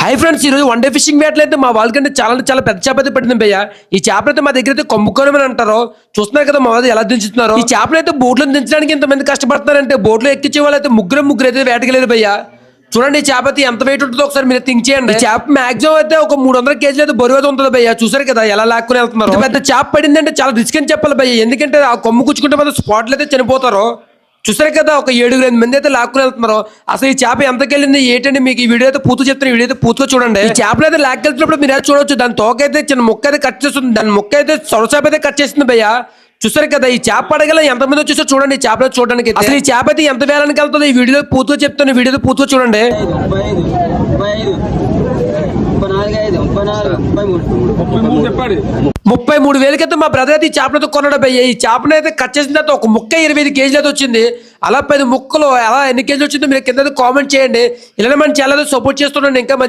High friends ఈరోజు one day fishing వేటలు అయితే మా వాళ్ళకంటే చాలా చాలా పెద్ద చేప అయితే పడింది భయ్య. ఈ చేపలు అయితే మా దగ్గర అయితే కొమ్ముకోనమని అంటారు. చూస్తున్నారు కదా మా వాళ్ళు ఎలా దించుతున్నారు. ఈ చేపలు అయితే బోట్లో దించడానికి ఇంతమంది కష్టపడుతున్నారంటే బోట్లో ఎక్కించే వాళ్ళు అయితే ముగ్గురు ముగ్గురు అయితే వేటకెళ్ళారు భయ్య. చూడండి ఈ చేప అయితే ఎంత వెయిట్ ఉంటుందో ఒకసారి మీరు థింక్ చేయండి. చేప మాక్సిమం అయితే ఒక మూడు వందల కేజీలు అయితే బరువు అయితే ఉంటుంది భయ్య. చూసారు కదా ఎలా లాక్కుని వెళ్తున్నారు. పెద్ద చేప పడిందంటే చాలా రిస్క్ అని చెప్పాలి భయ్య. ఎందుకంటే ఆ కొమ్ము కుచ్చుకుంటే మన స్పాట్లు అయితే చనిపోతారు. చూసారు కదా ఒక ఏడుగురు ఎనిమిది మంది అయితే లాక్కుని వెళ్తున్నారు. అసలు ఈ చేప ఎంతకెళ్ళింది ఏంటంటే మీకు ఈ వీడియో అయితే పూర్తి చెప్తాను ఈ వీడియో అయితే పూర్తిగా చూడండి. ఈ చేపలు అయితే లాక్కెళ్తున్నప్పుడు మీరు అయితే చూడొచ్చు? దాని తోక అయితే చిన్న ముక్క అయితే కట్ చేస్తుంది. దాని ముక్క అయితే సొరచేప అయితే కట్ చేస్తుంది భయ్య. చూసారు కదా ఈ చేప పడగల ఎంతమంది వచ్చేసో చూడండి ఈ చేపలు చూడడానికి అయితే. అసలు ఈ చేప అయితే ఎంత వేలానికి వెళ్తుందో ఈ వీడియో పూర్తిగా చెప్తాను వీడియో పూర్తిగా చూడండి ఐదు ముప్పై ఐదు ముప్పై ఐదు ముప్పై నాలుగు ఐదు ముప్పై ముప్పై మూడు వేల క్రితం మా బ్రదర్ అయితే ఈ చేపలతో కొనడం భయ్య. ఈ చేపను అయితే కట్ చేసిన తర్వాత ఒక ముక్క ఇరవై ఐదు కేజీలు అయితే వచ్చింది. అలా పది ముక్కలు అలా ఎన్ని కేజీలు వచ్చిందో మీరు కింద కామెంట్ చేయండి. ఇలా మన ఛానల్ సపోర్ట్ చేస్తున్నాను ఇంకా మంచి